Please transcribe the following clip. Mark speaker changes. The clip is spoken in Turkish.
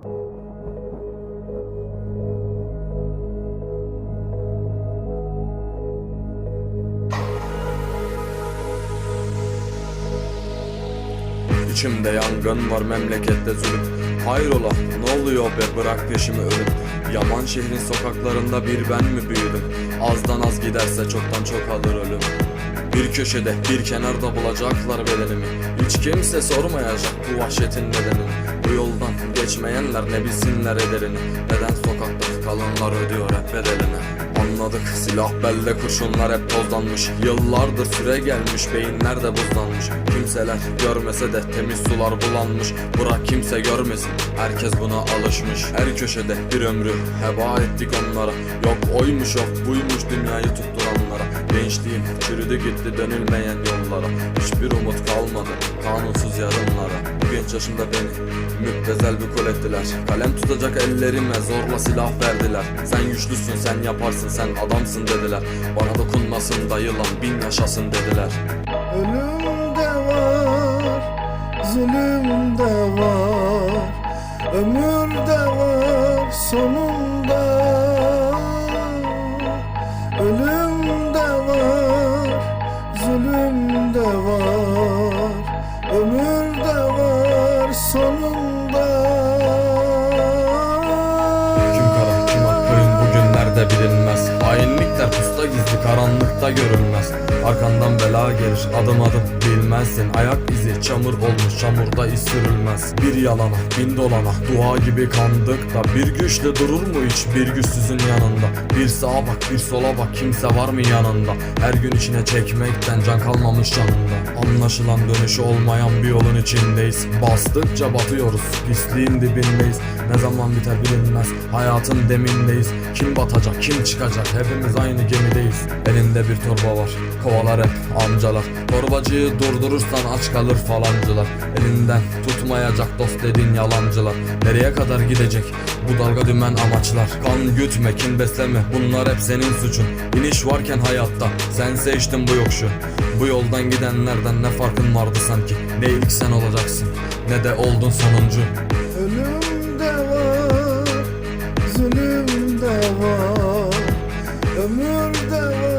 Speaker 1: İçimde yangın var memlekette zulüm. Hayrola ne oluyor be? Bırak peşimi ölüm. Yaman şehrin sokaklarında bir ben mi büyüdüm? Azdan az giderse çoktan çok alır ölüm bir köşede bir kenarda bulacaklar bedenimi. Hiç kimse sormayacak bu vahşetin nedenini. Bu yoldan geçmeyenler ne bilsinler ederini. Neden sokakta kalanlar ödüyor Anladık silah belde kurşunlar hep tozlanmış. Yıllardır süre gelmiş beyinler de buzlanmış. Kimseler görmese de temiz sular bulanmış. Bırak kimse görmesin herkes buna alışmış. Her köşede bir ömrü heba ettik onlara. Yok oymuş yok buymuş dünyayı tutturanlara. Gençliğim çürüdü gitti dönülmeyen yollara. Hiçbir umut kalmadı kanunsuz yarınlara. Genç yaşımda beni müptezel bir kul ettiler. Kalem tutacak ellerime zorla silah verdiler. Sen güçlüsün sen yaparsın sen adamsın dediler. Bana dokunmasın da yılan bin yaşasın dediler.
Speaker 2: Ölüm de var, zulüm de var. Ömür de var sonunda. Ölüm de var, zulüm de var. Ömür de var sonunda.
Speaker 1: Kim kara kim akbayın bugünlerde bilinmez Hainlikler pusta gizli karanlıkta görünmez. Arkandan bela gelir adım adım bilmezsin. Ayak izi çamur olmuş çamurda iz sürülmez. Bir yalana bin dolana dua gibi kandık da Bir güçle durur mu hiç bir güçsüzün yanında? Bir sağa bak bir sola bak kimse var mı yanında? Her gün içine çekmekten can kalmamış canında. Anlaşılan dönüşü olmayan bir yolun içindeyiz. Bastıkça batıyoruz pisliğin dibindeyiz. Ne zaman biter bilinmez hayatın demindeyiz. Kim batacak kim çıkacak hepimiz aynı gemideyiz. Elinde bir torba var. Kovalar hep amcalar. Torbacıyı durdurursan aç kalır falancılar. Elinden tutmayacak dost dedin yalancılar. Nereye kadar gidecek bu dalga dümen amaçlar? Kan gütme kin besleme. Bunlar hep senin suçun. İniş varken hayatta. Sen seçtin bu yokuşu. Bu yoldan gidenlerden ne farkın vardı sanki? Ne ilk sen olacaksın ne de oldun sonuncu.
Speaker 2: Ölüm de var, zulüm de var Ömür de